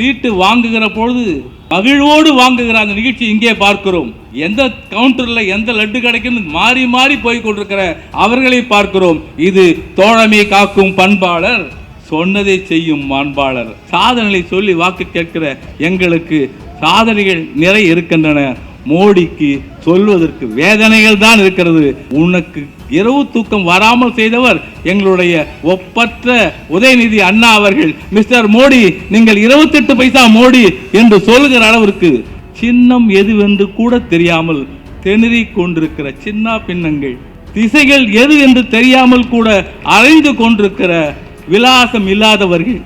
சீட்டு வாங்குகிற பொழுது மகிழ்வோடு வாங்குகிற அந்த நிகழ்ச்சி இங்கே பார்க்கிறோம். எந்த கவுண்டரில் எந்த லட்டு கிடைக்குன்னு மாறி மாறி போய் கொண்டிருக்கிற அவர்களை பார்க்கிறோம். இது தோழமை காக்கும் பண்பாளர் சொன்னதை செய்யும் மாண்பாளர். சாதனைகளை சொல்லி வாக்கு கேட்கிற எங்களுக்கு சாதனைகள் நிறைய இருக்கின்றன. மோடிக்கு சொல்வதற்கு வேதனைகள் தான் இருக்கிறது. உனக்கு இரவு தூக்கம் வராமல் செய்தவர் எங்களுடைய ஒப்பற்ற உதயநிதி அண்ணா அவர்கள். மிஸ்டர் மோடி நீங்கள் இருபத்தெட்டு பைசா மோடி என்று சொல்லுகிற அளவிற்கு சின்னம் எதுவென்று கூட தெரியாமல் திணறிக் கொண்டிருக்கிற சின்ன பின்னங்கள் திசைகள் எது என்று தெரியாமல் கூட அலைந்து கொண்டிருக்கிற விலாசம் இல்லாதவர்கள்.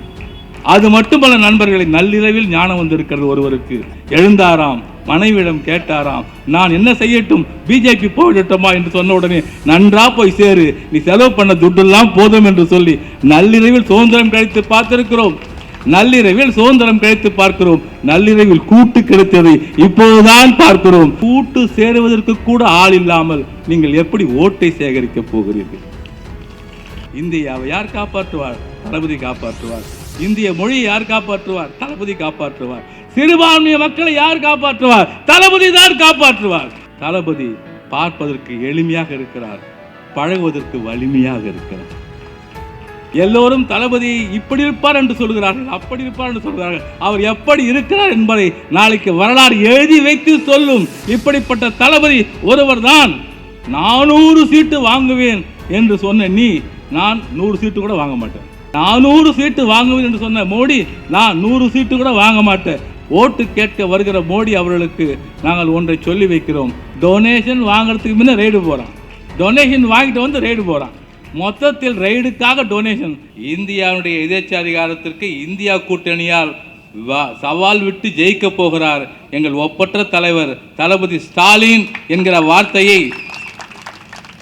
அது மட்டுமல்ல நண்பர்களை நள்ளிரவில் ஞானம் வந்திருக்கிறது ஒருவருக்கு. எழுந்தாராம் மனைவியிடம் கேட்டாராம் நான் என்ன செய்யட்டும்? பிஜேபி போயிடட்டுமா என்று சொன்ன உடனே நன்றா போய் சேரு. நீ செலவு பண்ண துட்டெல்லாம் போதும் என்று சொல்லி நள்ளிரவில் சுதந்திரம் கழித்து பார்த்திருக்கிறோம். நள்ளிரவில் சுதந்திரம் கிடைத்து பார்க்கிறோம். நள்ளிரவில் கூட்டு கிடைத்ததை இப்போதுதான் பார்க்கிறோம். கூட்டு சேருவதற்கு கூட ஆள் இல்லாமல் நீங்கள் எப்படி ஓட்டை சேகரிக்க போகிறீர்கள்? இந்தியாவை யார் காப்பாற்றுவார்? தளபதி காப்பாற்றுவார். இந்திய மொழியை யார் காப்பாற்றுவார்? தளபதி காப்பாற்றுவார். சிறுபான்மைய மக்களை யார் காப்பாற்றுவார்? தளபதி தான் காப்பாற்றுவார். தளபதி பார்ப்பதற்கு எளிமையாக இருக்கிறார். பழகுவதற்கு வலிமையாக இருக்கிறார். எல்லோரும் தளபதி இப்படி இருப்பார் என்று சொல்கிறார்கள் அப்படி இருப்பார் என்று சொல்கிறார்கள். அவர் எப்படி இருக்கிறார் என்பதை நாளைக்கு வரலாறு எழுதி வைத்து சொல்லும். இப்படிப்பட்ட தளபதி ஒருவர் தான் நானூறு சீட்டு வாங்குவேன் என்று சொன்ன நீ நான் நூறு சீட்டு கூட வாங்க மாட்டேன். நானூறு சீட்டு வாங்குவேன் என்று சொன்ன மோடி நான் நூறு சீட்டு கூட வாங்க மாட்டேன். ஓட்டு கேட்க வருகிற மோடி அவர்களுக்கு நாங்கள் ஒன்றை சொல்லி வைக்கிறோம். டொனேஷன் வாங்குறதுக்கு முன்னே ரெய்டு போகிறான் டொனேஷன் வாங்கிட்டு வந்து ரெய்டு போகிறான் மொத்தத்தில் ரெய்டுக்காக டொனேஷன் இந்தியாவுடைய எதேச்சாதிகாரத்திற்கு இந்தியா கூட்டணியால் வா- சவால் விட்டு ஜெயிக்க போகிறார் எங்கள் ஒப்பற்ற தலைவர் தளபதி ஸ்டாலின் என்கிற வார்த்தையை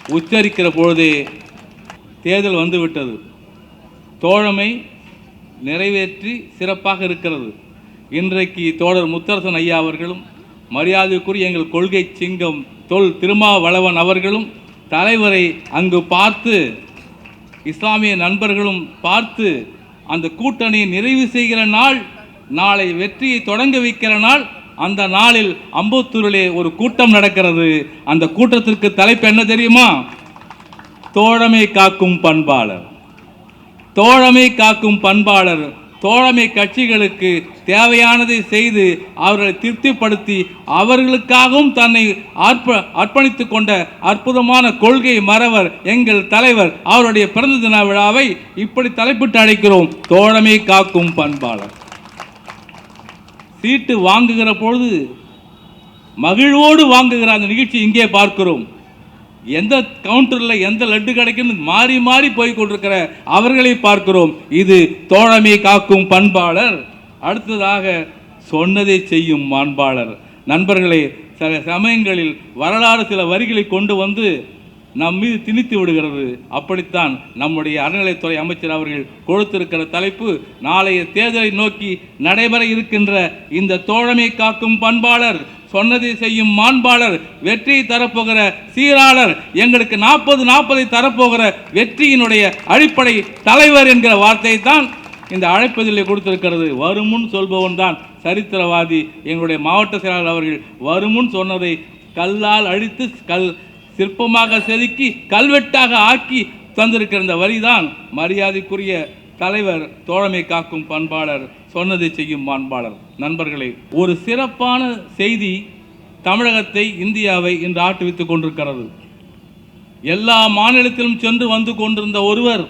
உச்சரிக்கிற பொழுதே தேர்தல் வந்துவிட்டது. தோழமை நிறைவேற்றி சிறப்பாக இருக்கிறது. இன்றைக்கு தோழர் முத்தரசன் ஐயா அவர்களும் மரியாதைக்குரிய எங்கள் கொள்கை சிங்கம் தொல் திருமாவளவன் அவர்களும் தலைவரை அங்கு பார்த்து இஸ்லாமிய நண்பர்களும் பார்த்து அந்த கூட்டணியை நிறைவு செய்கிற நாள் நாளை வெற்றியை தொடங்க வைக்கிற நாள் அந்த நாளில் அம்பத்தூரிலே ஒரு கூட்டம் நடக்கிறது. அந்த கூட்டத்திற்கு தலைப்பு என்ன தெரியுமா? தோழமை காக்கும் பண்பாளர். தோழமை காக்கும் பண்பாளர் தோழமை கட்சிகளுக்கு தேவையானதை செய்து அவர்களை திருப்திப்படுத்தி அவர்களுக்காகவும் தன்னை அர்ப்ப அர்ப்பணித்து கொண்ட அற்புதமான கொள்கை மறவர் எங்கள் தலைவர் அவருடைய பிறந்த தின விழாவை இப்படி தலைப்பிட்டு அழைக்கிறோம். தோழமை காக்கும் பண்பாளர். சீட்டு வாங்குகிற பொழுது மகிழ்வோடு வாங்குகிற அந்த நிகழ்ச்சி இங்கே பார்க்கிறோம். எந்த கவுண்டரில் எந்த லட்டு கிடைக்குன்னு மாறி மாறி போய் கொண்டிருக்கிற அவர்களை பார்க்கிறோம். இது தோழமை காக்கும் பண்பாளர். அடுத்ததாக சொன்னதை செய்யும் மாண்பாளர். நண்பர்களே சில சமயங்களில் வரலாறு சில வரிகளை கொண்டு வந்து நம் மீது திணித்து விடுகிறது. அப்படித்தான் நம்முடைய அறநிலைத்துறை அமைச்சர் அவர்கள் கொடுத்திருக்கிற தலைப்பு நாளைய தேர்தலை நோக்கி நடைபெற இருக்கின்ற இந்த தோழமை காக்கும் பண்பாளர். சொன்னதை செய்யும் மாண்பாளர் வெற்றியை தரப்போகிற சீராளர் எங்களுக்கு நாற்பது நாற்பதை தரப்போகிற வெற்றியினுடைய அடிப்படை தலைவர் என்கிற வார்த்தையை தான் இந்த அழைப்பதிலே கொடுத்திருக்கிறது. வருமுன் சொல்பவன் தான் சரித்திரவாதி. எங்களுடைய மாவட்ட செயலாளர் அவர்கள் வருமுன் சொன்னதை கல்லால் அழித்து கல் சிற்பமாக செதுக்கி கல்வெட்டாக ஆக்கி தந்திருக்கிற இந்த வரிதான் மரியாதைக்குரிய தலைவர் தோழமை காக்கும் பண்பாளர் சொன்னதை செய்யும் மாண்பாளர். நண்பர்களே ஒரு சிறப்பான செய்தி தமிழகத்தை இந்தியாவை இன்று ஆட்டுவித்துக் கொண்டிருக்கிறது. எல்லா மாநிலத்திலும் சென்று வந்து கொண்டிருந்த ஒருவர்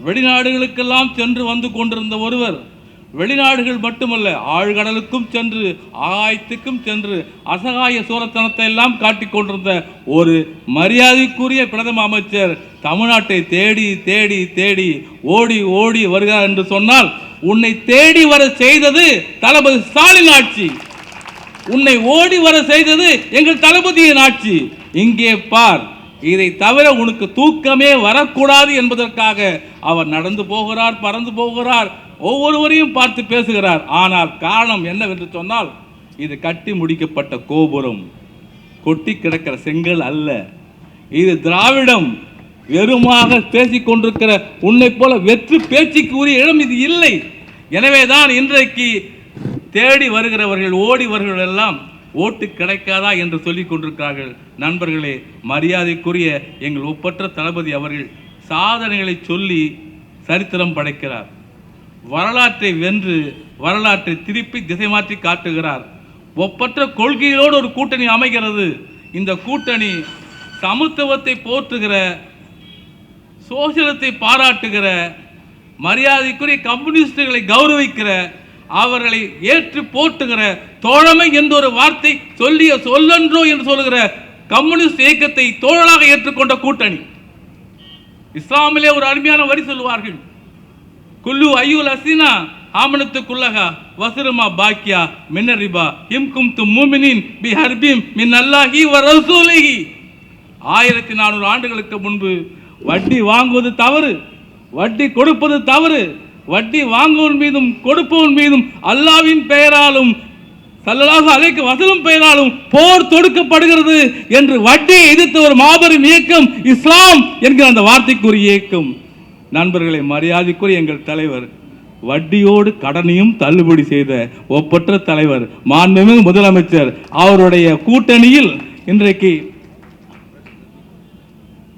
வெளிநாடுகளுக்கெல்லாம் சென்று வந்து கொண்டிருந்த ஒருவர் வெளிநாடுகள் மட்டுமல்ல ஆழ்கடலுக்கும் சென்று ஆகாயத்துக்கும் சென்று அசகாய சூரத்தனத்தை எல்லாம் காட்டிக் கொண்டிருந்த ஒரு மரியாதைக்குரிய பிரதம அமைச்சர் தமிழ்நாட்டை தேடி தேடி தேடி ஓடி ஓடி வருகிறார் என்று சொன்னால் உன்னை தேடி வர செய்தது தளபதி ஸ்டாலின் ஆட்சி. உன்னை ஓடி வர செய்தது எங்கள் தளபதியின் ஆட்சி. இங்கே பார் இதை தவிர உனக்கு தூக்கமே வரக்கூடாது என்பதற்காக அவர் நடந்து போகிறார் பறந்து போகிறார் ஒவ்வொருவரையும் பார்த்து பேசுகிறார். ஆனால் காரணம் என்னவென்று சொன்னால் இது கட்டி முடிக்கப்பட்ட கோபுரம். கொட்டி கிடக்கிற செங்கல் அல்ல. இது திராவிடம். வெறுமாக பேசிக் கொண்டிருக்கிற உன்னை போல வெற்று பேச்சுக்கு உரிய இடம் இது இல்லை. எனவேதான் இன்றைக்கு தேடி வருகிறவர்கள் ஓடி வருகிறவர்கள் எல்லாம் ஓட்டு கிடைக்காதா என்று சொல்லி கொண்டிருக்கிறார்கள். நண்பர்களே மரியாதைக்குரிய எங்கள் ஒப்பற்ற தளபதி அவர்கள் சாதனைகளை சொல்லி சரித்திரம் படைக்கிறார். வரலாற்றை வென்று வரலாற்றை திருப்பி திசை மாற்றி காட்டுகிறார். ஒப்பற்ற கொள்கைகளோடு ஒரு கூட்டணி அமைகிறது. இந்த கூட்டணி சமத்துவத்தை போற்றுகிற சோசியலத்தை பாராட்டுகிற மரியாதைக்குரிய கம்யூனிஸ்டுகளை கௌரவிக்கிற அவர்களை ஏற்று போட்டுகிற தோழமை என்ற ஒரு வார்த்தை சொல்லிய சொல்லன்றோ என்று சொல்லுகிற கம்யூனிஸ்ட் இயக்கத்தை தோழலாக ஏற்றுக்கொண்ட கூட்டணி. இஸ்லாமிலே ஒரு அருமையான வரி சொல்லுவார்கள். குல்லு ஐயூல் அசினா ஆமணத்துக்குள்ளகா வசுருமா பாக்கியா மின்னரிபா இம் கும் து மூமினின் பி ஹர்பீம் மின் அல்லாஹி வ ரசூலிஹி. ஆயிரத்தி நானூறு ஆண்டுகளுக்கு முன்பு வட்டி வாங்குவது தவறு வட்டி கொடுப்பது தவறு வட்டி வாங்குவன் மீதும் கொடுப்பவன் மீதும் அல்லாவின் பெயராலும் சல்லலாக அழைக்க வசலும் பெயராலும் போர் தொடுக்கப்படுகிறது என்று வட்டியை எதிர்த்த ஒரு மாபெரும் இயக்கம் இஸ்லாம் என்கிற அந்த வார்த்தைக்குரிய இயக்கம். நண்பர்களை மரியாதைக்குரிய எங்கள் தலைவர் வட்டியோடு கடனையும் தள்ளுபடி செய்த ஒப்பற்ற தலைவர் மாண்புமிகு முதலமைச்சர் அவருடைய கூட்டணியில் இன்றைக்கு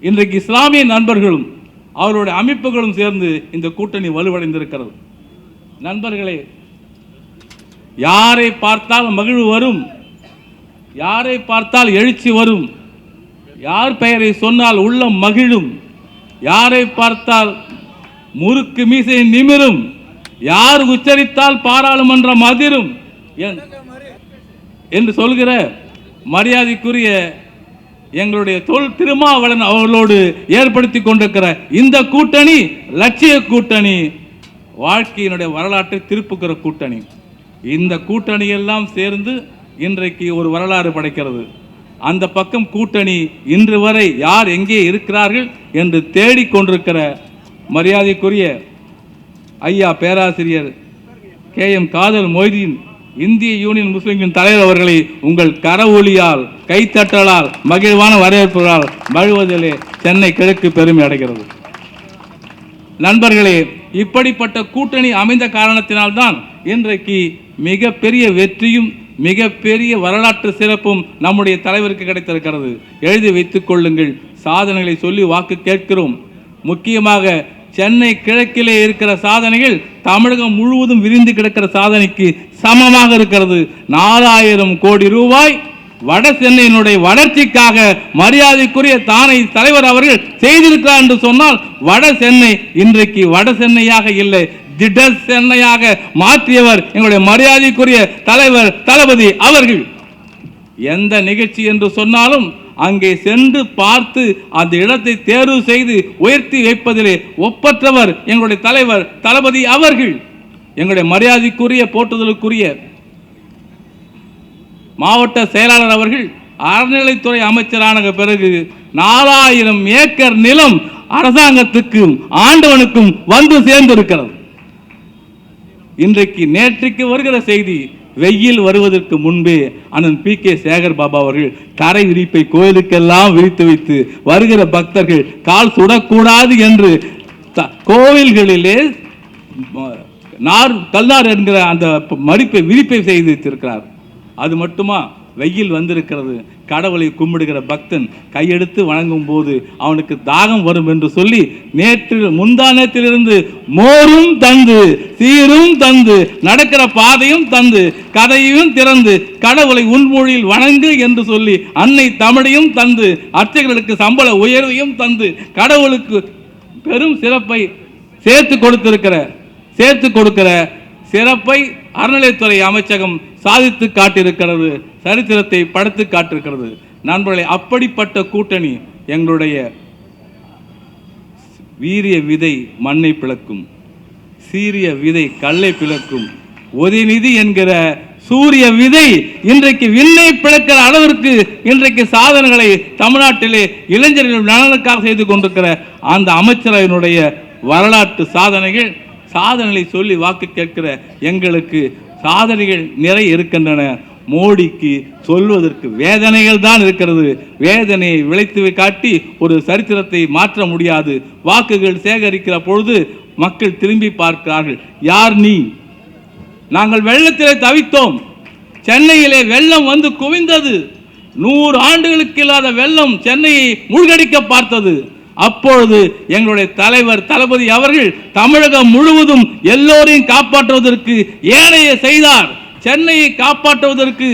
இன்றைக்கு இஸ்லாமிய நண்பர்களும் அவருடைய அமைப்புகளும் சேர்ந்து இந்த கூட்டணி வலுவடைந்திருக்கிறது. நண்பர்களே யாரை பார்த்தால் மகிழ்வு வரும்? யாரை பார்த்தால் எழுச்சி வரும்? யார் பெயரை சொன்னால் உள்ளம் மகிழும்? யாரை பார்த்தால் முறுக்கு மீசை நிமிரும்? யார் உச்சரித்தால் பாராளுமன்றம் அதிரும்? என்- என்று சொல்கிற மரியாதைக்குரிய எங்களுடைய தொல் திருமாவளன் அவர்களோடு ஏற்படுத்தி கொண்டிருக்கிற இந்த கூட்டணி லட்சிய கூட்டணி வாழ்க்கையினுடைய வரலாற்றை திருப்புகிற கூட்டணி. இந்த கூட்டணி எல்லாம் சேர்ந்து இன்றைக்கு ஒரு வரலாறு படைக்கிறது. அந்த பக்கம் கூட்டணி இன்று வரை யார் எங்கே இருக்கிறார்கள் என்று தேடிக்கொண்டிருக்கிற மரியாதைக்குரிய ஐயா பேராசிரியர் கே எம் காதல் மொய்தீன் இந்திய யூனியன் முஸ்லிம்களின் தலைவர் அவர்களை உங்கள் கரவொலியால் கைத்தட்டலால் மகிழ்வான வரவேற்புகளால் மகிழ்வதிலே சென்னை கிழக்கு பெருமை அடைகிறது. நண்பர்களே இப்படிப்பட்ட கூட்டணி அமைந்த காரணத்தினால்தான் இன்றைக்கு மிகப்பெரிய வெற்றியும் மிகப்பெரிய வரலாற்று சிறப்பும் நம்முடைய தலைவருக்கு கிடைத்திருக்கிறது. எழுதி வைத்துக் கொள்ளுங்கள். சாதனைகளை சொல்லி வாக்கு கேட்கிறோம். முக்கியமாக சென்னை கிழக்கிலே இருக்கிற சாதனைகள் தமிழகம் முழுவதும் விரிந்து கிடக்கிற சாதனைக்கு சமமாக இருக்கிறது. நாலாயிரம் கோடி ரூபாய் வட சென்னையினுடைய வளர்ச்சிக்காக மரியாதைக்குரிய தானை தலைவர் அவர்கள் செய்திருக்கிறார் என்று சொன்னால் வட சென்னை இன்றைக்கு வட சென்னையாக இல்லை. திட சென்னையாக மாற்றியவர் எங்களுடைய மரியாதைக்குரிய தலைவர் தளபதி அவர்கள். எந்த நிகழ்ச்சி என்று சொன்னாலும் அங்கே சென்று பார்த்து அந்த இடத்தை தேர்வு செய்து உயர்த்தி வைப்பதிலே ஒப்பற்றவர் எங்களுடைய தலைவர் தளபதி அவர்கள். எங்களுடைய மரியாதைக்குரிய போற்றுதலுக்குரிய மாவட்ட செயலாளர் அவர்கள் அறநிலைத்துறை அமைச்சரான பிறகு நாலாயிரம் ஏக்கர் நிலம் அரசாங்கத்துக்கும் ஆண்டவனுக்கும் வந்து சேர்ந்திருக்கிறது. இன்றைக்கு நேற்றுக்கு வருகிற செய்தி வெயில் வருவதற்கு முன்பே அண்ணன் பி கே சேகர் பாபா அவர்கள் கரை விரிப்பை கோயிலுக்கெல்லாம் விரித்து வைத்து வருகிற பக்தர்கள் கால் சுடக்கூடாது என்று த- கோவில்களிலே நார் கல்லார் என்கிற அந்த மடிப்பை விரிப்பை செய்து வைத்திருக்கிறார். அது மட்டுமா? வெயில் வந்திருக்கிறது. கடவுளை கும்பிடுகிற பக்தன் கையெடுத்து வணங்கும் போது அவனுக்கு தாகம் வரும் என்று சொல்லி நேற்று முந்தானத்திலிருந்து மோரும் தந்து சீரும் தந்து நடக்கிற பாதையும் தந்து கதையும் திறந்து கடவுளை உன்மொழியில் வணங்கு என்று சொல்லி அன்னை தமிழையும் தந்து அர்ச்சகர்களுக்கு சம்பள உயர்வையும் தந்து கடவுளுக்கு பெரும் சிறப்பை சேர்த்து கொடுத்திருக்கிற சேர்த்து கொடுக்கிற சிறப்பை அறநிலைத்துறை அமைச்சகம் சாதித்து காட்டியிருக்கிறது சரித்திரத்தை படுத்து காட்டிருக்கிறது நண்பர்களை அப்படிப்பட்ட கூட்டணி எங்களுடைய வீரிய விதை மண்ணை பிளக்கும் சீரிய விதை கல்லை பிளக்கும் ஒதிநிதி என்கிற சூரிய விதை இன்றைக்கு விண்ணை பிளக்கிற அளவிற்கு இன்றைக்கு சாதனைகளை தமிழ்நாட்டிலே இளைஞர்கள் நலனுக்காக செய்து கொண்டிருக்கிற அந்த அமைச்சரவையினுடைய வரலாற்று சாதனைகள் சாதனைகளை சொல்லி வாக்கு கேட்கிற எங்களுக்கு சாதனைகள் நிறைய இருக்கின்றன. மோடிக்கு சொல்வதற்கு வேதனைகள் தான் இருக்கிறது. வேதனையை விளைத்து காட்டி ஒரு சரித்திரத்தை மாற்ற முடியாது. வாக்குகள் சேகரிக்கிற பொழுது மக்கள் திரும்பி பார்க்கிறார்கள். யார் நீ? நாங்கள் வெள்ளத்திலே தவித்தோம். சென்னையிலே வெள்ளம் வந்து குவிந்தது. நூறு ஆண்டுகளுக்கு இல்லாத வெள்ளம் சென்னையை மூழ்கடிக்க பார்த்தது. அப்பொழுது எங்களுடைய தலைவர் தளபதி அவர்கள் தமிழகம் முழுவதும் எல்லோரையும் காப்பாற்றுவதற்கு ஏனைய செய்தார். சென்னையை காப்பாற்றுவதற்கு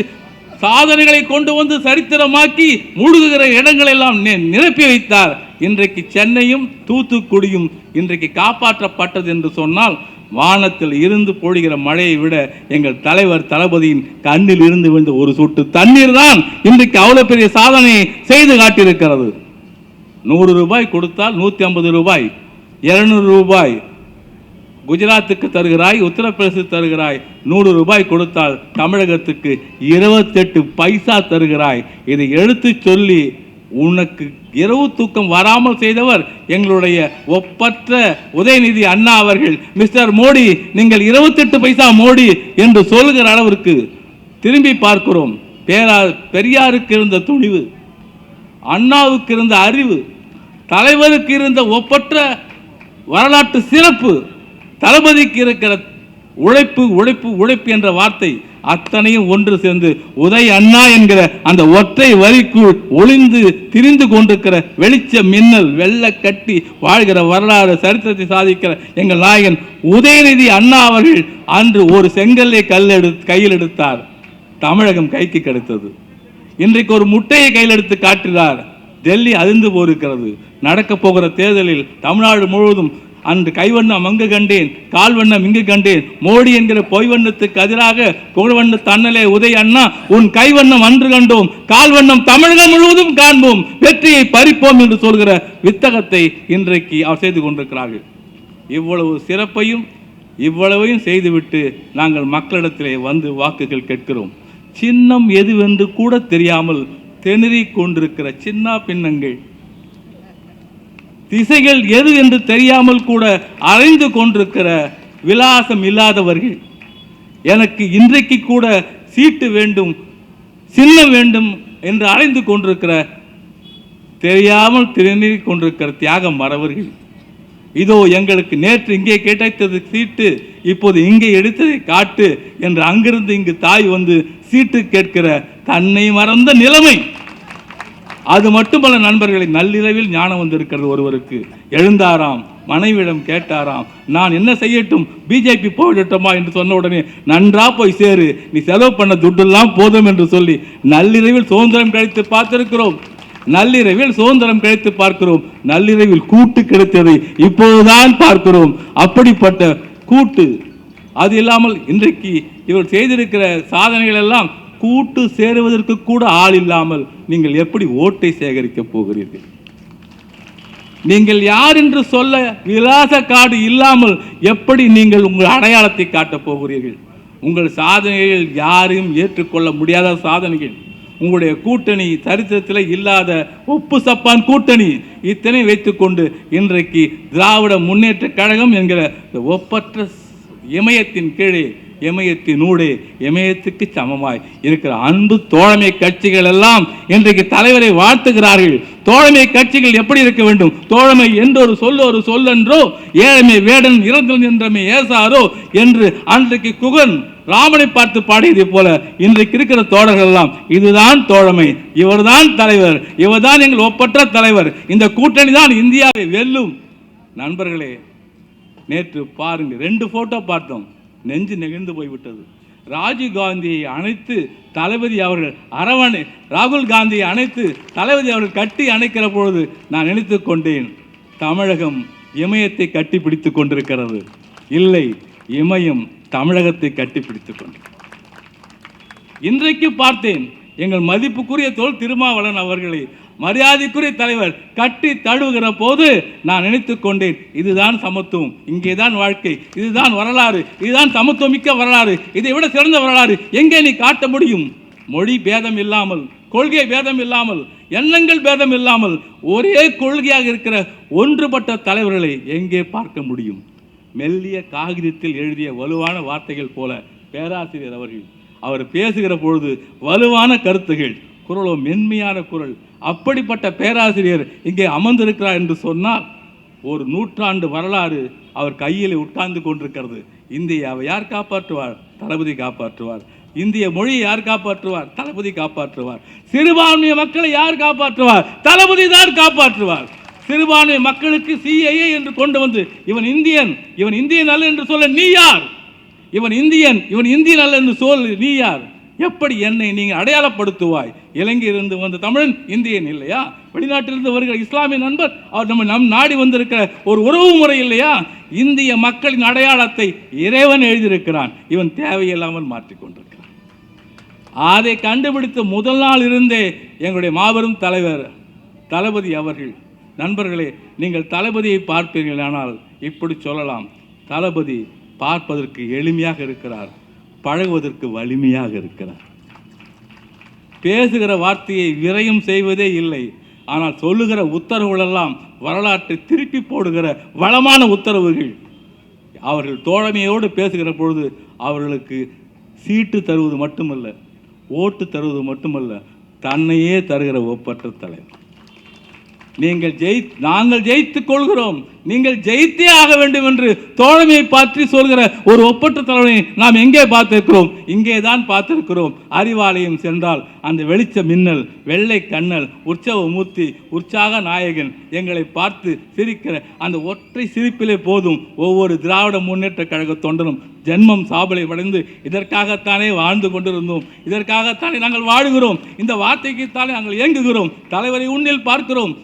சாதனைகளை கொண்டு வந்து சரித்திரமாக்கி மூழ்குகிற இடங்கள் எல்லாம் நிரப்பி வைத்தார். இன்றைக்கு சென்னையும் தூத்துக்குடியும் இன்றைக்கு காப்பாற்றப்பட்டது என்று சொன்னால் வானத்தில் இருந்து பொழிகிற மழையை விட எங்கள் தலைவர் தளபதியின் கண்ணில் இருந்து விழுந்த ஒரு சொட்டு தண்ணீர் தான் இன்றைக்கு அவ்வளோ பெரிய சாதனையை செய்து காட்டியிருக்கிறது. நூறு ரூபாய் கொடுத்தால் நூற்றி ஐம்பது ரூபாய் இரநூறு ரூபாய். குஜராத்துக்கு தருகிறாய் உத்தரப்பிரதேசத்துக்கு தருகிறாய் நூறு ரூபாய் கொடுத்தால் தமிழகத்துக்கு இருபத்தெட்டு பைசா தருகிறாய். இதை எடுத்து சொல்லி உனக்கு இரவு தூக்கம் வராமல் செய்தவர் எங்களுடைய ஒப்பற்ற உதயநிதி அண்ணா அவர்கள். மிஸ்டர் மோடி நீங்கள் இருபத்தெட்டு பைசா மோடி என்று சொல்லுகிற அளவிற்கு திரும்பி பார்க்கிறோம். பேரா பெரியாருக்கு இருந்த துணிவு அண்ணாவுக்கு இருந்த அறிவு தலைவருக்கு இருந்த ஒப்பற்ற வரலாற்று சிறப்பு தளபதிக்கு இருக்கிற உழைப்பு உழைப்பு உழைப்பு என்ற வார்த்தை அத்தனையும் ஒன்று சேர்ந்து உதய் அண்ணா என்கிற அந்த ஒற்றை வரிக்குள் ஒளிந்து திரிந்து கொண்டிருக்கிற வெளிச்ச மின்னல் வெள்ள கட்டி வாழ்கிற வரலாறு சரித்திரத்தை சாதிக்கிற எங்கள் நாயகன் உதயநிதி அண்ணா அவர்கள் அன்று ஒரு செங்கல்லை கல் எடு கையில் எடுத்தார். தமிழகம் கைக்கு கிடைத்தது. இன்றைக்கு ஒரு முட்டையை கையில் எடுத்து காட்டினார். டெல்லி அதிர்ந்து போயிருக்கிறது. நடக்கப் போகிற தேர்தலில் தமிழ்நாடு முழுவதும் அன்று கைவண்ணம் அங்கு கண்டேன் கால்வண்ணம் இங்கு கண்டேன். மோடி என்கிற பொய் வண்ணத்துக்கு எதிராக புகழ்வண்ண தன்னலே உதய அண்ணா உன் கைவண்ணம் அன்று கண்டோம் கால்வண்ணம் தமிழகம் முழுவதும் காண்போம் வெற்றியை பறிப்போம் என்று சொல்கிற வித்தகத்தை இன்றைக்கு அவர் செய்து கொண்டிருக்கிறார்கள். இவ்வளவு சிறப்பையும் இவ்வளவையும் செய்துவிட்டு நாங்கள் மக்களிடத்திலே வந்து வாக்குகள் கேட்கிறோம். சின்னம் எதுவென்று கூட தெரியாமல் திணறிக் கொண்டிருக்கிற சின்ன பின்னங்கள். திசைகள் எது என்று தெரியாமல் கூட அலைந்து கொண்டிருக்கிற விலாசம் இல்லாதவர்கள். எனக்கு இன்றைக்கு கூட சீட்டு வேண்டும் சின்னம் வேண்டும் என்று அலைந்து கொண்டிருக்கிற தெரியாமல் திணறிக் கொண்டிருக்கிற தியாகம் மறவர்கள் இதோ எங்களுக்கு நேற்று இங்கே கிடைத்தது சீட்டு இப்போது இங்கே எடுத்ததை காட்டு என்று அங்கிருந்து இங்கு தாய் வந்து சீட்டு கேட்கிற தன்னை மறந்த நிலைமை. அது மட்டுமல்ல நண்பர்களை நள்ளிரவில் ஞானம் வந்திருக்கிறது ஒருவருக்கு. எழுந்தாராம் மனைவியிடம் கேட்டாராம் நான் என்ன செய்யட்டும்? பிஜேபி போயிடட்டுமா என்று சொன்ன உடனே நன்றா போய் சேரு. நீ செலவு பண்ண துட்டெல்லாம் போதும் என்று சொல்லி நள்ளிரவில் சுதந்திரம் கிடைத்து பார்த்திருக்கிறோம். நள்ளிரவில் சுதந்திரம் கிடைத்து பார்க்கிறோம். நள்ளிரவில் கூட்டு கிடைத்ததை இப்போதுதான் பார்க்கிறோம். அப்படிப்பட்ட கூட்டு அது இல்லாமல் இன்றைக்கு இவர் செய்திருக்கிற சாதனைகள் எல்லாம் கூட்டு சேருவதற்கு கூட ஆள் இல்லாமல் நீங்கள் எப்படி ஓட்டை சேகரிக்க போகிறீர்கள்? நீங்கள் யார் என்று சொல்ல விலாச காடு இல்லாமல் எப்படி நீங்கள் உங்கள் அடையாளத்தை காட்டப் போகிறீர்கள்? உங்கள் சாதனைகள் யாரையும் ஏற்றுக்கொள்ள முடியாத சாதனைகள். உங்களுடைய கூட்டணி சரித்திரத்தில் இல்லாத உப்பு சப்பான் கூட்டணி. இத்தனை வைத்துக்கொண்டு இன்றைக்கு திராவிட முன்னேற்ற கழகம் என்கிற ஒப்பற்ற இமயத்தின் கீழே இமயத்தின் ஊடே இமயத்துக்கு சமமாய் இருக்கிற அன்பு தோழமை கட்சிகள் எல்லாம் இன்றைக்கு தலைவரை வாழ்த்துகிறார்கள். தோழமை கட்சிகள் எப்படி இருக்க வேண்டும்? தோழமை என்றொரு சொல் ஒரு சொல்லென்றோ ஏழமை வேடன் இறந்து நின்றமை ஏசாரோ என்று அன்றைக்கு குகன் ராமனை பார்த்து பாடியதைப் போல இன்றைக்கு இருக்கிற தோழர்கள் எல்லாம் இதுதான் தோழமை இவர்தான் தலைவர் இவர்தான் எங்கள் ஒப்பற்ற தலைவர். இந்த கூட்டணி தான் இந்தியாவை வெல்லும். நண்பர்களே நேற்று பாருங்க ரெண்டு போட்டோ பார்த்தோம். நெஞ்சு நெகிழ்ந்து போய்விட்டது. ராஜீவ் காந்தியை அணைத்து தளபதி அவர்கள் அரவணை ராகுல் காந்தியை அணைத்து தளபதி அவர்கள் கட்டி அணைக்கிற பொழுது நான் நினைத்து கொண்டேன் தமிழகம் இமயத்தை கட்டி பிடித்து கொண்டிருக்கிறது. இல்லை இமயம் தமிழகத்தை கட்டி கொண்டு இன்றைக்கு பார்த்தேன் எங்கள் மதிப்புக்குரிய தோல் திருமாவளன் அவர்களை மரியாதைக்குரிய தலைவர் கட்டி தழுவுகிற போது நான் நினைத்து கொண்டேன் இதுதான் சமத்துவம் இங்கேதான் வாழ்க்கை இதுதான் வரலாறு இதுதான் சமத்துவம் மிக்க வரலாறு இதை விட சிறந்த வரலாறு எங்கே நீ காட்ட முடியும்? மொழி பேதம் இல்லாமல் கொள்கை பேதம் இல்லாமல் எண்ணங்கள் பேதம் இல்லாமல் ஒரே கொள்கையாக இருக்கிற ஒன்றுபட்ட தலைவர்களை எங்கே பார்க்க முடியும்? மெல்லிய காகிதத்தில் எழுதிய வலுவான வார்த்தைகள் போல பேராசிரியர் அவர்கள் அவர் பேசுகிற பொழுது வலுவான கருத்துகள் குரலோ மென்மையான குரல். அப்படிப்பட்ட பேராசிரியர் இங்கே அமர்ந்திருக்கிறார் என்று சொன்னால் ஒரு நூற்றாண்டு வரலாறு அவர் கையில் உட்கார்ந்து கொண்டிருக்கிறது. இந்தியாவை யார் காப்பாற்றுவார்? தளபதி காப்பாற்றுவார். இந்திய மொழியை யார் காப்பாற்றுவார்? தளபதி காப்பாற்றுவார். சிறுபான்மைய மக்களை யார் காப்பாற்றுவார்? தளபதி தான் காப்பாற்றுவார். சிறுபான்மை மக்களுக்கு சிஐஏ என்று கொண்டு வந்து இவன் இந்தியன் இவன் இந்தியன் அல்ல என்று சொல்ல நீ யார்? இவன் இந்தியன் இவன் இந்தியன் அல்ல என்று சொல் நீ யார்? எப்படி என்னை நீங்கள் அடையாளப்படுத்துவாய்? இலங்கையிலிருந்து வந்த தமிழன் இந்தியன் இல்லையா? வெளிநாட்டிலிருந்து வருகிற இஸ்லாமிய நண்பர் அவர் நம்ம நம் நாடி வந்திருக்கிற ஒரு உறவு முறை இல்லையா? இந்திய மக்களின் அடையாளத்தை இறைவன் எழுதியிருக்கிறான். இவன் தேவையில்லாமல் மாற்றிக்கொண்டிருக்கிறான் அதை கண்டுபிடித்த முதல் நாள் இருந்தே எங்களுடைய மாபெரும் தலைவர் தளபதி அவர்கள் நண்பர்களே நீங்கள் தளபதியை பார்ப்பீர்களானால் இப்படி சொல்லலாம். தளபதி பார்ப்பதற்கு எளிமையாக இருக்கிறார் பழகுவதற்கு வலிமையாக இருக்கிறார். பேசுகிற வார்த்தையை விரயம் செய்வதே இல்லை ஆனால் சொல்லுகிற உத்தரவுகளெல்லாம் வரலாற்றை திருப்பி போடுகிற வளமான உத்தரவுகள். அவர்கள் தோழமையோடு பேசுகிற பொழுது அவர்களுக்கு சீட்டு தருவது மட்டுமல்ல ஓட்டு தருவது மட்டுமல்ல தன்னையே தருகிற ஒப்பற்ற தலைவர். நீங்கள் ஜெயி நாங்கள் ஜெயித்துக் கொள்கிறோம். நீங்கள் ஜெயித்தே ஆக வேண்டும் என்று தோழமையை பற்றி சொல்கிற ஒரு ஒப்பற்ற தலைவனை நாம் எங்கே பார்த்திருக்கிறோம்? இங்கே தான் பார்த்திருக்கிறோம். அறிவாலயம் சென்றால் அந்த வெளிச்ச மின்னல் வெள்ளை கண்ணல் உற்சவ மூர்த்தி உற்சாக நாயகன் எங்களை பார்த்து சிரிக்கிற அந்த ஒற்றை சிரிப்பிலே போதும் ஒவ்வொரு திராவிட முன்னேற்ற கழக தொண்டனும் ஜென்மம் சாபலை அடைந்து இதற்காகத்தானே வாழ்ந்து கொண்டிருந்தோம். இதற்காகத்தானே நாங்கள் வாழுகிறோம். இந்த வார்த்தைக்குத்தானே நாங்கள் இயங்குகிறோம். தலைவரை உன்னில் பார்க்கிறோம்.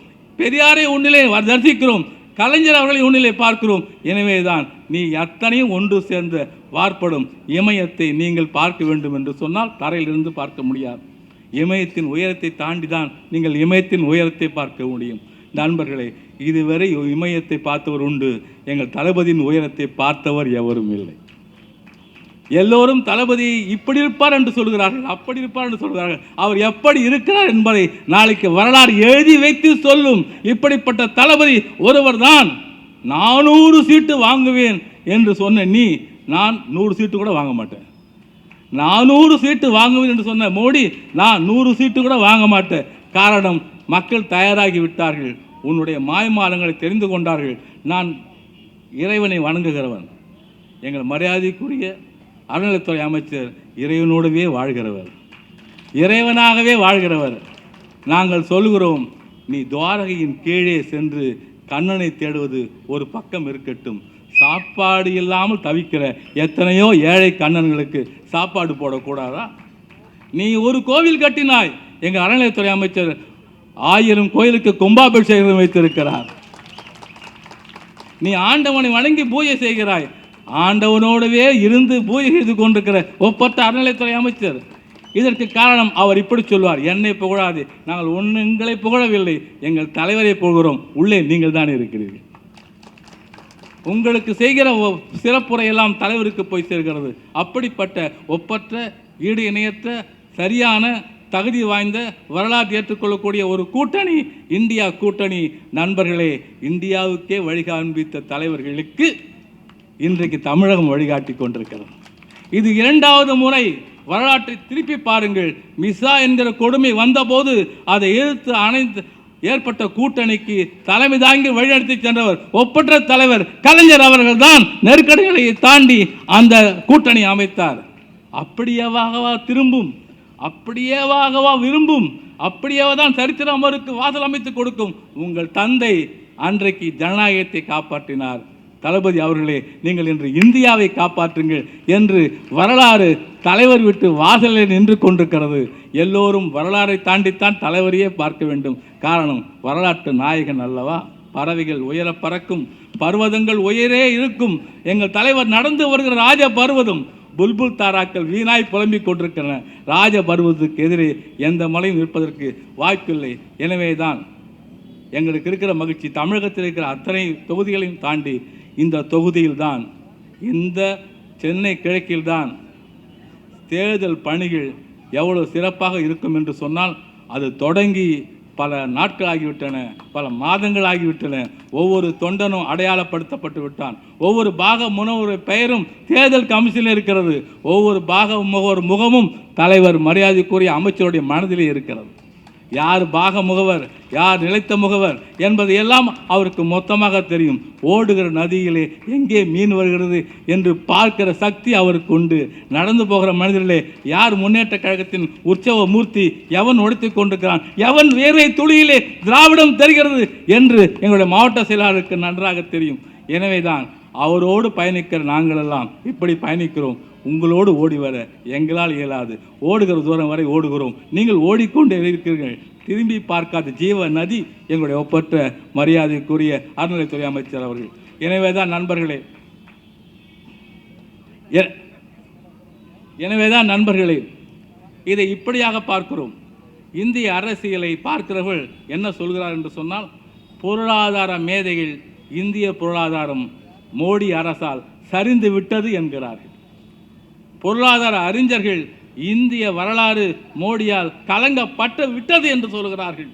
பெரியாரை உன்னிலே தரிசிக்கிறோம் கலைஞர் அவர்களை உன்னிலே பார்க்கிறோம். எனவேதான் நீ அத்தனையும் ஒன்று சேர்ந்த வார்ப்படும் இமயத்தை நீங்கள் பார்க்க வேண்டும் என்று சொன்னால் தரையிலிருந்து பார்க்க முடியாது. இமயத்தின் உயரத்தை தாண்டி தான் நீங்கள் இமயத்தின் உயரத்தை பார்க்க முடியும். நண்பர்களே இதுவரை இமயத்தை பார்த்தவர் உண்டு எங்கள் தளபதியின் உயரத்தை பார்த்தவர் எவரும் இல்லை. எல்லோரும் தளபதி இப்படி இருப்பார் என்று சொல்கிறார்கள் அப்படி இருப்பார் என்று சொல்கிறார்கள். அவர் எப்படி இருக்கிறார் என்பதை நாளைக்கு வரலாறு எழுதி வைத்து சொல்லும். இப்படிப்பட்ட தளபதி ஒருவர் தான் நானூறு சீட்டு வாங்குவேன் என்று சொன்ன நீ நான் நூறு சீட்டு கூட வாங்க மாட்டேன். நானூறு சீட்டு வாங்குவேன் என்று சொன்ன மோடி நான் நூறு சீட்டு கூட வாங்க மாட்டேன். காரணம் மக்கள் தயாராகி விட்டார்கள். உன்னுடைய மாய்மாலங்களை தெரிந்து கொண்டார்கள். நான் இறைவனை வணங்குகிறவன். எங்கள் மரியாதைக்குரிய அறநிலைத்துறை அமைச்சர் இறைவனோடவே வாழ்கிறவர். இறைவனாகவே வாழ்கிறவர். நாங்கள் சொல்கிறோம் நீ துவாரகையின் கீழே சென்று கண்ணனை தேடுவது ஒரு பக்கம் இருக்கட்டும். சாப்பாடு இல்லாமல் தவிக்கிற எத்தனையோ ஏழை கண்ணன்களுக்கு சாப்பாடு போடக்கூடாதா? நீ ஒரு கோவில் கட்டினாய் எங்கள் அறநிலையத்துறை அமைச்சர் ஆயிரம் கோயிலுக்கு கும்பாபிஷேகம் வைத்திருக்கிறார். நீ ஆண்டவனை வணங்கி பூஜை செய்கிறாய். ஆண்டவனோடவே இருந்து பூஜை செய்து கொண்டிருக்கிற ஒப்பற்ற அறநிலைத்துறை அமைச்சர். இதற்கு காரணம் அவர் இப்படி சொல்வார். என்னை புகழாது. நாங்கள் ஒன்று எங்களை புகழவில்லை. எங்கள் தலைவரை புகழ்கிறோம். உள்ளே நீங்கள் தான் இருக்கிறீர்கள். உங்களுக்கு செய்கிற சிறப்புரையெல்லாம் தலைவருக்கு போய் சேர்கிறது. அப்படிப்பட்ட ஒப்பற்ற ஈடு இணையற்ற சரியான தகுதி வாய்ந்த வரலாற்று ஏற்றுக்கொள்ளக்கூடிய ஒரு கூட்டணி இந்தியா கூட்டணி. நண்பர்களே இந்தியாவுக்கே வழிகாண்பித்த தலைவர்களுக்கு இன்றைக்கு தமிழகம் வழிகாட்டி கொண்டிருக்கிறது. இது இரண்டாவது முறை வரலாற்றை திருப்பி பாருங்கள். மிசா என்கிற கொடுமை வந்தபோது அதை எதிர்த்து அனைத்து ஏற்பட்ட கூட்டணிக்கு தலைமை தாங்கி வழிநடத்தி சென்றவர் ஒப்பற்ற தலைவர் கலைஞர் அவர்கள் தான் நெருக்கடிகளை தாண்டி அந்த கூட்டணி அமைத்தார். அப்படியேவாகவா திரும்பும்? அப்படியேவாகவா விரும்பும்? அப்படியேவா தான் சரித்திரம் அவருக்கு வாசல் அமைத்து கொடுக்கும். உங்கள் தந்தை அன்றைக்கு ஜனநாயகத்தை காப்பாற்றினார். தளபதி அவர்களே நீங்கள் இன்று இந்தியாவை காப்பாற்றுங்கள் என்று வரலாறு தலைவர் விட்டு வாசலில் நின்று கொண்டிருக்கிறது. எல்லோரும் வரலாறை தாண்டித்தான் தலைவரையே பார்க்க வேண்டும். காரணம் வரலாற்று நாயகன் அல்லவா? பறவைகள் உயர பறக்கும் பர்வதங்கள் உயரே இருக்கும். எங்கள் தலைவர் நடந்து வருகிற ராஜ பர்வதம். புல்புல் தாராக்கள் வீணாய் புலம்பிக் கொண்டிருக்கின்றன. ராஜ பருவத்துக்கு எதிரே எந்த மலையும் நிற்பதற்கு வாய்ப்பில்லை. எனவே தான் எங்களுக்கு இருக்கிற மகிழ்ச்சி தமிழகத்தில் இருக்கிற அத்தனை தொகுதிகளையும் தாண்டி இந்த தொகுதியில்தான் இந்த சென்னை கிழக்கில்தான் தேர்தல் பணிகள் எவ்வளவு சிறப்பாக இருக்கும் என்று சொன்னால் அது தொடங்கி பல நாட்கள் ஆகிவிட்டன பல மாதங்கள் ஆகிவிட்டன ஒவ்வொரு தொண்டனும் அடையாளப்படுத்தப்பட்டு விட்டான். ஒவ்வொரு பாக முனவர் பெயரும் தேர்தல் கமிஷனில் இருக்கிறது. ஒவ்வொரு பாக முகவர் முகமும் தலைவர் மரியாதைக்குரிய அமைச்சருடைய மனதிலே இருக்கிறது. யார் பாக முகவர் யார் நிலைத்த முகவர் என்பது எல்லாம் அவருக்கு மொத்தமாக தெரியும். ஓடுகிற நதியிலே எங்கே மீன் வருகிறது என்று பார்க்கிற சக்தி அவருக்கு உண்டு. நடந்து போகிற மனிதர்களே யார் முன்னேற்ற கழகத்தின் உற்சவ மூர்த்தி எவன் உடைத்துக் கொண்டிருக்கிறான்? எவன் வேர்வை துளியிலே திராவிடம் தெரிகிறது என்று எங்களுடைய மாவட்ட செயலாளருக்கு நன்றாக தெரியும். எனவேதான் அவரோடு பயணிக்கிற நாங்களெல்லாம் இப்படி பயணிக்கிறோம். உங்களோடு ஓடி வர எங்களால் இயலாது. ஓடுகிற தூரம் வரை ஓடுகிறோம். நீங்கள் ஓடிக்கொண்டே இருக்கிறீர்கள். திரும்பி பார்க்காத ஜீவ நதி எங்களுடைய ஒப்பற்ற மரியாதைக்குரிய அறநிலைத்துறை அமைச்சர் அவர்கள். எனவே தான் நண்பர்களே எ- எனவேதான் நண்பர்களே இதை இப்படியாக பார்க்கிறோம். இந்திய அரசியலை பார்க்கிறவர்கள் என்ன சொல்கிறார் என்று சொன்னால் பொருளாதார மேதையில் இந்திய பொருளாதாரம் மோடி அரசால் சரிந்து விட்டது என்கிறார்கள். பொருளாதார அறிஞர்கள் இந்திய வரலாறு மோடியால் கலங்கப்பட்டு விட்டது என்று சொல்கிறார்கள்.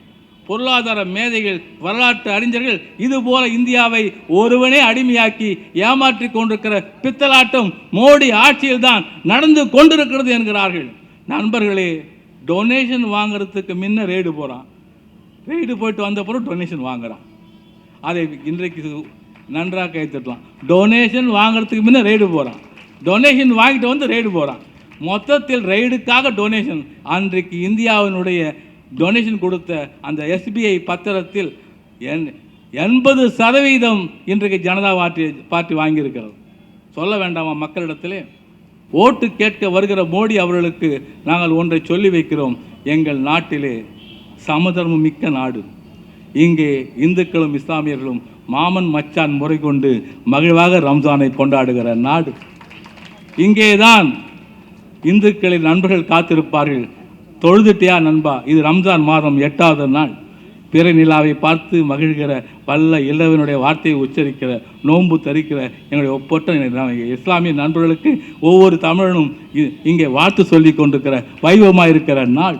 பொருளாதார மேதைகள் வரலாற்று அறிஞர்கள் இதுபோல இந்தியாவை ஒருவனே அடிமையாக்கி ஏமாற்றி கொண்டிருக்கிற பித்தலாட்டம் மோடி ஆட்சியில்தான் நடந்து கொண்டிருக்கிறது என்கிறார்கள். நண்பர்களே டொனேஷன் வாங்குறதுக்கு முன்ன ரெய்டு போகிறான் ரெய்டு போயிட்டு வந்த பிறகு டொனேஷன் வாங்குறான். அதை இன்றைக்கு நன்றாக கைத்தட்டலாம் டொனேஷன் வாங்குறதுக்கு முன்ன ரெய்டு போகிறான் டொனேஷன் வாங்கிட்டு வந்து ரெய்டு போகிறான் மொத்தத்தில் ரெய்டுக்காக டொனேஷன் அன்றைக்கு இந்தியாவினுடைய டொனேஷன் கொடுத்த அந்த எஸ்பிஐ பத்திரத்தில் என் எண்பது சதவீதம் இன்றைக்கு ஜனதா பார்ட்டி பார்ட்டி வாங்கியிருக்கிறது. சொல்ல வேண்டாமா மக்களிடத்திலே? ஓட்டு கேட்க வருகிற மோடி அவர்களுக்கு நாங்கள் ஒன்றை சொல்லி வைக்கிறோம். எங்கள் நாட்டிலே சமதர்மம் மிக்க நாடு. இங்கே இந்துக்களும் இஸ்லாமியர்களும் மாமன் மச்சான் முறை கொண்டு மகிழ்வாக ரம்ஜானை கொண்டாடுகிற நாடு. இங்கேதான் இந்துக்களின் நண்பர்கள் காத்திருப்பார்கள். தொழுதுட்டியா நண்பா இது ரம்ஜான் மாதம் எட்டாவது நாள். பிற நிலாவை பார்த்து மகிழ்கிற வல்ல இளவனுடைய வார்த்தையை உச்சரிக்கிற நோன்பு தரிக்கிற எங்களுடைய ஒப்பற்ற இஸ்லாமிய நண்பர்களுக்கு ஒவ்வொரு தமிழனும் இ- இங்கே வாழ்த்து சொல்லி கொண்டிருக்கிற வைபவமாக இருக்கிற நாள்.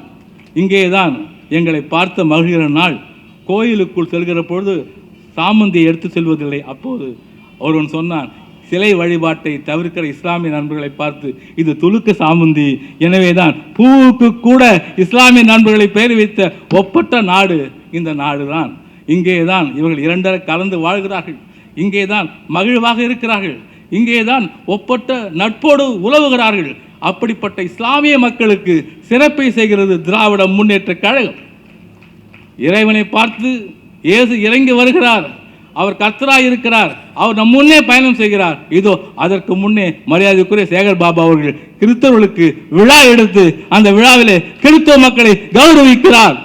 இங்கே தான் எங்களை பார்த்து மகிழ்கிற நாள். கோயிலுக்குள் செல்கிற பொழுது சாமந்தியை எடுத்து செல்வதில்லை. அப்போது ஒருவன் சொன்னான் சிலை வழிபாட்டை தவிர்க்கிற இஸ்லாமிய நண்பர்களை பார்த்து இது துலுக்கு சாமுந்தி. எனவேதான் பூவுக்கு கூட இஸ்லாமிய நண்பர்களை பெயர் வைத்த ஒப்பட்ட நாடு இந்த நாடு தான் இங்கே தான் இவர்கள் இரண்டரை கலந்து வாழ்கிறார்கள். இங்கே தான் மகிழ்வாக இருக்கிறார்கள். இங்கே தான் நட்போடு உலவுகிறார்கள். அப்படிப்பட்ட இஸ்லாமிய மக்களுக்கு சிறப்பை செய்கிறது திராவிட முன்னேற்ற கழகம். இறைவனை பார்த்து இயேசு இறங்கி வருகிறார். அவர் கர்த்தராக இருக்கிறார். அவர் நம் முன்னே பயணம் செய்கிறார். இதோ அதற்கு முன்னே மரியாதைக்குரிய சேகர் பாபா அவர்கள் கிறிஸ்தவர்களுக்கு விழா எடுத்து அந்த விழாவிலே கிறிஸ்தவ மக்களை கௌரவிக்கிறார்.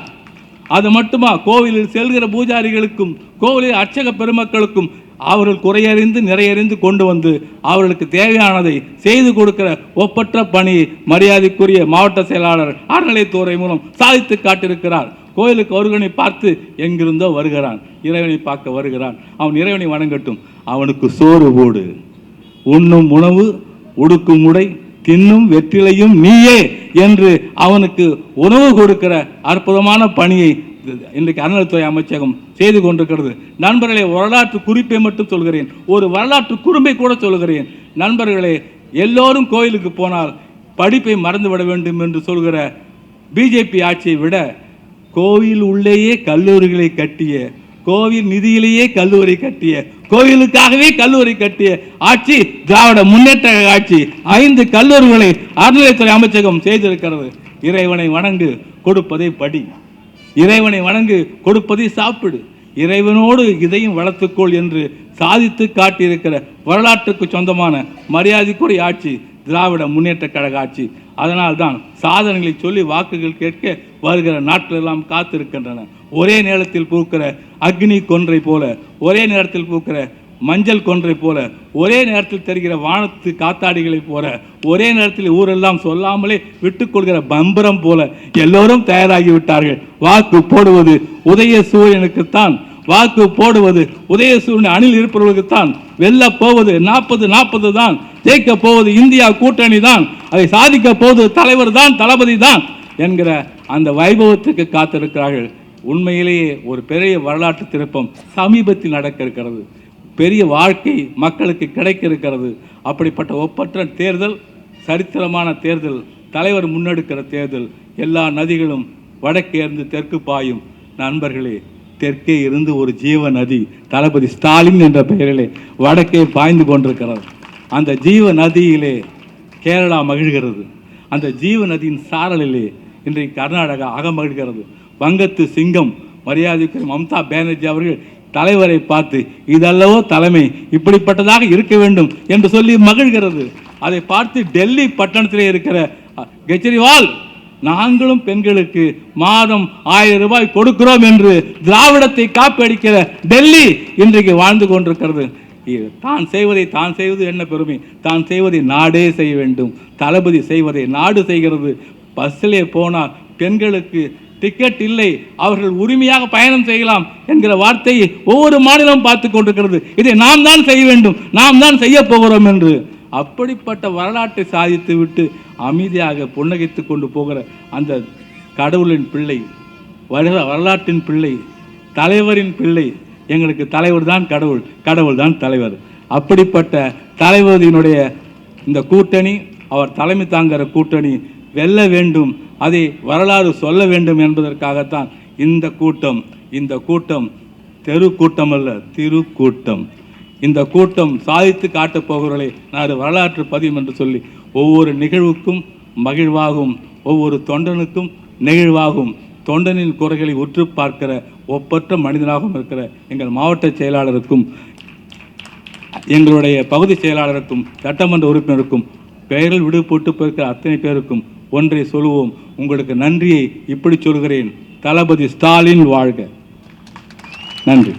அது மட்டுமா கோவிலில் செல்கிற பூஜாரிகளுக்கும் கோவிலில் அர்ச்சக பெருமக்களுக்கும் அவர்கள் குறையறிந்து நிறையறிந்து கொண்டு வந்து அவர்களுக்கு தேவையானதை செய்து கொடுக்கிற ஒப்பற்ற பணி மரியாதைக்குரிய மாவட்ட செயலாளர் அறநிலைத்துறை மூலம் சாதித்து காட்டியிருக்கிறார். கோயிலுக்கு ஒருவனை பார்த்து எங்கிருந்தோ வருகிறான். இறைவனை பார்க்க வருகிறான். அவன் இறைவனை வணங்கட்டும். அவனுக்கு சோறு போடு. உண்ணும் உணவு உடுக்கும் உடை தின்னும் வெற்றிலையும் நீயே என்று அவனுக்கு உணவு கொடுக்கிற அற்புதமான பணியை இன்றைக்கு அறநிலைத்துறை அமைச்சகம் செய்து கொண்டிருக்கிறது. நண்பர்களே வரலாற்று குறிப்பை மட்டும் சொல்கிறேன். ஒரு வரலாற்று குறும்பை கூட சொல்கிறேன். நண்பர்களே எல்லோரும் கோயிலுக்கு போனால் படிப்பை மறந்துவிட வேண்டும் என்று சொல்கிற பிஜேபி ஆட்சியை விட கோவில் உள்ளேயே கல்லூரிகளை கட்டிய கோவில் நிதியிலேயே கல்லூரி கட்டிய கோவிலுக்காகவே கல்லூரி கட்டிய ஆட்சி திராவிட முன்னேற்ற ஆட்சி ஐந்து கல்லூரிகளை அறநிலைத்துறை அமைச்சகம் செய்திருக்கிறது. இறைவனை வணங்கு கொடுப்பதை படி. இறைவனை வணங்கு கொடுப்பதை சாப்பிடு. இறைவனோடு இதையும் வளர்த்துக்கொள் என்று சாதித்து காட்டியிருக்கிற வரலாற்றுக்கு சொந்தமான மரியாதைக்குரிய ஆட்சி திராவிட முன்னேற்ற கழக ஆட்சி. அதனால்தான் சாதனைகளை சொல்லி வாக்குகள் கேட்க வருகிற நாட்கள் எல்லாம் காத்திருக்கின்றன. ஒரே நேரத்தில் பூக்கிற அக்னி கொன்றை போல ஒரே நேரத்தில் பூக்கிற மஞ்சள் கொன்றை போல ஒரே நேரத்தில் தெரிகிற வானத்து காத்தாடிகளைப் போல ஒரே நேரத்தில் ஊரெல்லாம் சொல்லாமலே விட்டுக்கொள்கிற பம்பரம் போல எல்லோரும் தயாராகி விட்டார்கள். வாக்கு போடுவது உதய சூரியனுக்குத்தான் வாக்கு போடுவது உதயசூரியன் அணில் இருப்பவர்களுக்குத்தான் வெல்ல போவது நாற்பது நாற்பது தான் ஜெயிக்க போவது இந்தியா கூட்டணி தான் அதை சாதிக்க போவது தலைவர் தான் தளபதி தான் என்கிற அந்த வைபவத்துக்கு காத்திருக்கிறார்கள். உண்மையிலேயே ஒரு பெரிய வரலாற்று திருப்பம் சமீபத்தில் நடக்க இருக்கிறது. பெரிய வாழ்க்கை மக்களுக்கு கிடைக்க இருக்கிறது அப்படிப்பட்ட ஒப்பற்ற தேர்தல் சரித்திரமான தேர்தல் தலைவர் முன்னெடுக்கிற தேர்தல் எல்லா நதிகளும் வடக்கே இருந்து தெற்கு பாயும். நண்பர்களே தெற்கே இருந்து ஒரு ஜீவ நதி தளபதி ஸ்டாலின் என்ற பெயரிலே வடக்கே பாய்ந்து கொண்டிருக்கிறது. அந்த ஜீவ நதியிலே கேரளா மகிழ்கிறது. அந்த ஜீவ நதியின் சாரலிலே இன்றைக்கு கர்நாடகா அகமகிழ்கிறது வங்கத்து சிங்கம் மரியாதைக்குரிய மம்தா பானர்ஜி அவர்கள் தலைவரை பார்த்து இதல்லவோ தலைமை இப்படிப்பட்டதாக இருக்க வேண்டும் என்று சொல்லி மகிழ்கிறது. அதை பார்த்து டெல்லி பட்டணத்திலே இருக்கிற கெஜ்ரிவால் நாங்களும் பெண்களுக்கு மாதம் ஆயிரம் ரூபாய் கொடுக்கிறோம் என்று திராவிடத்தை காப்படிக்கிற டெல்லி இன்றைக்கு வாழ்ந்து கொண்டிருக்கிறது. தான் செய்வதை தான் செய்வது என்ன பெருமை? தான் செய்வதை நாடே செய்ய வேண்டும். தளபதி செய்வதை நாடு செய்கிறது. பஸ்ஸிலே போனால் பெண்களுக்கு டிக்கெட் இல்லை. அவர்கள் உரிமையாக பயணம் செய்யலாம் என்கிற வார்த்தையை ஒவ்வொரு மாநிலம் பார்த்து கொண்டிருக்கிறது. இதை நாம் தான் செய்ய வேண்டும். நாம் தான் செய்ய போகிறோம் என்று. அப்படிப்பட்ட வரலாற்றை சாதித்து விட்டு அமைதியாக புன்னகைத்து கொண்டு போகிற அந்த கடவுளின் பிள்ளை வருகிற வரலாற்றின் பிள்ளை தலைவரின் பிள்ளை எங்களுக்கு தலைவர் தான் கடவுள். கடவுள் தான் தலைவர். அப்படிப்பட்ட தலைவரினுடைய இந்த கூட்டணி அவர் தலைமை தாங்குகிற கூட்டணி வெல்ல வேண்டும். அதை வரலாறு சொல்ல வேண்டும் என்பதற்காகத்தான் இந்த கூட்டம் இந்த கூட்டம் தெரு கூட்டம் அல்ல திருக்கூட்டம். இந்த கூட்டம் சாதித்து காட்டப் போகிறவர்களை நான் வரலாற்று பதியும் என்று சொல்லி ஒவ்வொரு நிகழ்வுக்கும் மகிழ்வாகும் ஒவ்வொரு தொண்டனுக்கும் நெகிழ்வாகும். தொண்டனின் குறைகளை உற்று பார்க்கிற ஒப்பற்ற மனிதனாகவும் இருக்கிற எங்கள் மாவட்ட செயலாளருக்கும் எங்களுடைய பகுதி செயலாளருக்கும் சட்டமன்ற உறுப்பினருக்கும் பெயரில் விடுபட்டு போயிருக்கிற அத்தனை பேருக்கும் ஒன்றை சொல்லுவோம். உங்களுக்கு நன்றியை இப்படி சொல்கிறேன். தளபதி ஸ்டாலின் வாழ்க. நன்றி.